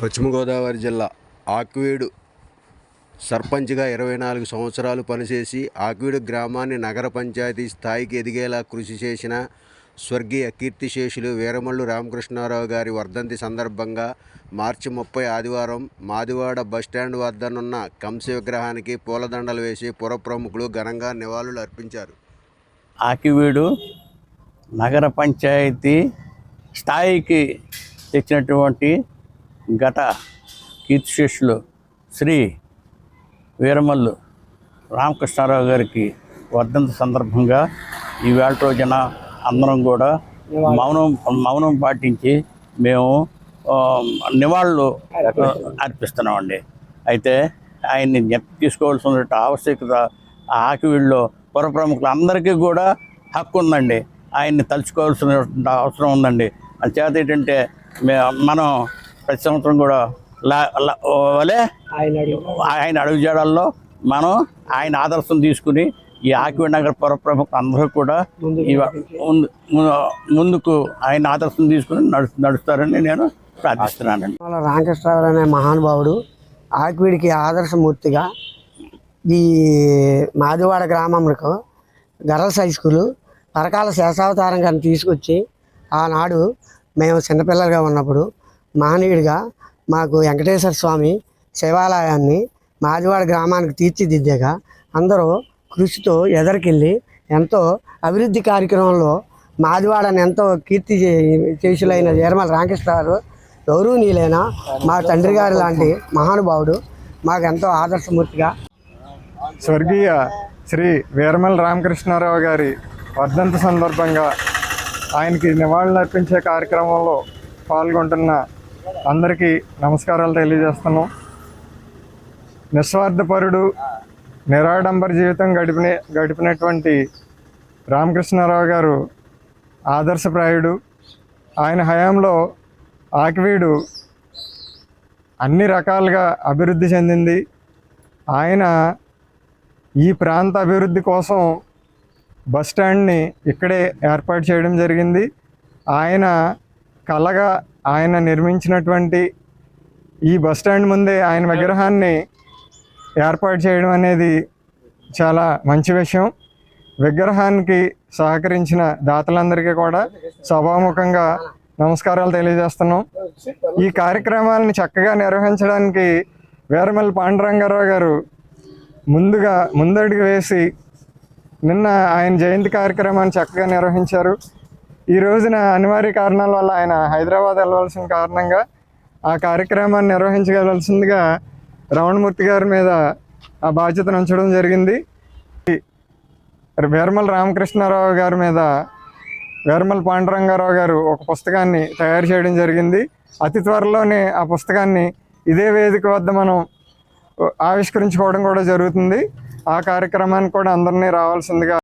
పశ్చిమ గోదావరి జిల్లా ఆక్వీడు సర్పంచ్గా ఇరవై నాలుగు సంవత్సరాలు పనిచేసి ఆక్వీడు గ్రామాన్ని నగర పంచాయతీ స్థాయికి ఎదిగేలా కృషి చేసిన స్వర్గీయ కీర్తిశేషులు వీరమల్లు రామకృష్ణారావు గారి వర్ధంతి సందర్భంగా మార్చి ముప్పై ఆదివారం మాదివాడ బస్టాండ్ వద్దనున్న కంస విగ్రహానికి పూలదండలు వేసి పుర ప్రముఖులు ఘనంగా నివాళులు అర్పించారు. ఆకివీడు నగర పంచాయతీ స్థాయికి తెచ్చినటువంటి గత కీర్తిశిష్యులు శ్రీ వీరమల్లు రామకృష్ణారావు గారికి వర్ధంతి సందర్భంగా ఈవేళ రోజున అందరం కూడా మౌనం మౌనం పాటించి మేము నివాళులు అర్పిస్తున్నామండి. అయితే ఆయన్ని జ్ఞప్తి తీసుకోవాల్సిన ఆవశ్యకత ఆ పుర పుర ప్రముఖులందరికీ కూడా హక్కు ఉందండి. ఆయన్ని తలుచుకోవాల్సిన అవసరం ఉందండి. చేత ఏంటంటే మనం ప్రతి సంవత్సరం కూడా వలే ఆయన అడుగుజాడల్లో మనం ఆయన ఆదర్శం తీసుకుని ఈ ఆకివీడు నగర పుర ప్రముఖులు అందరూ కూడా ముందుకు ఆయన ఆదర్శం తీసుకుని నడు నడుస్తారని నేను ప్రార్థిస్తున్నానండి. వాళ్ళ రామకృష్ణరావు అనే మహానుభావుడు ఆకివీడికి ఆదర్శమూర్తిగా ఈ మాదివాడ గ్రామంలో girls high school Parakala Seshavataram గారిని తీసుకొచ్చి ఆనాడు మేము చిన్నపిల్లలుగా ఉన్నప్పుడు మహనీయుడిగా మాకు వెంకటేశ్వర స్వామి శివాలయాన్ని మాదివాడ గ్రామానికి తీర్చిదిద్దాక అందరూ కృషితో ఎదరికెళ్ళి ఎంతో అభివృద్ధి కార్యక్రమంలో మాదివాడని ఎంతో కీర్తి చే- చేసులైన వీరమల రామకృష్ణరావు గౌరవనీయులైన మా తండ్రి గారు లాంటి మహానుభావుడు మాకు ఎంతో ఆదర్శమూర్తిగా స్వర్గీయ శ్రీ వీరమల రామకృష్ణారావు గారి వర్ధంతి సందర్భంగా ఆయనకి నివాళులు అర్పించే కార్యక్రమంలో పాల్గొంటున్న అందరికీ నమస్కారాలు తెలియజేస్తున్నాం. నిస్వార్థపరుడు నిరాడంబర జీవితం గడిపిన గడిపినటువంటి రామకృష్ణారావు గారు ఆదర్శప్రాయుడు. ఆయన హయాంలో ఆకివీడు అన్ని రకాలుగా అభివృద్ధి చెందింది. ఆయన ఈ ప్రాంత అభివృద్ధి కోసం బస్ స్టాండ్ని ఇక్కడే ఏర్పాటు చేయడం జరిగింది. ఆయన కలగా ఆయన నిర్మించినటువంటి ఈ బస్ స్టాండ్ ముందే ఆయన విగ్రహాన్ని ఏర్పాటు చేయడం అనేది చాలా మంచి విషయం. విగ్రహానికి సహకరించిన దాతలందరికీ కూడా సభాముఖంగా నమస్కారాలు తెలియజేస్తున్నాం. ఈ కార్యక్రమాలను చక్కగా నిర్వహించడానికి వీరమల్లి పాండురంగారావు గారు ముందుగా ముందడుగు వేసి నిన్న ఆయన జయంతి కార్యక్రమాన్ని చక్కగా నిర్వహించారు. ఈ రోజున అనివార్య కారణాల వల్ల ఆయన హైదరాబాద్ వెళ్ళవలసిన కారణంగా ఆ కార్యక్రమాన్ని నిర్వహించగలవలసిందిగా రమణమూర్తి గారి మీద ఆ బాధ్యతను ఉంచడం జరిగింది. వీరమల రామకృష్ణారావు గారి మీద వీరమల పాండురంగారావు గారు ఒక పుస్తకాన్ని తయారు చేయడం జరిగింది. అతి త్వరలోనే ఆ పుస్తకాన్ని ఇదే వేదిక వద్ద మనం ఆవిష్కరించుకోవడం కూడా జరుగుతుంది. ఆ కార్యక్రమానికి కూడా అందరినీ రావాల్సిందిగా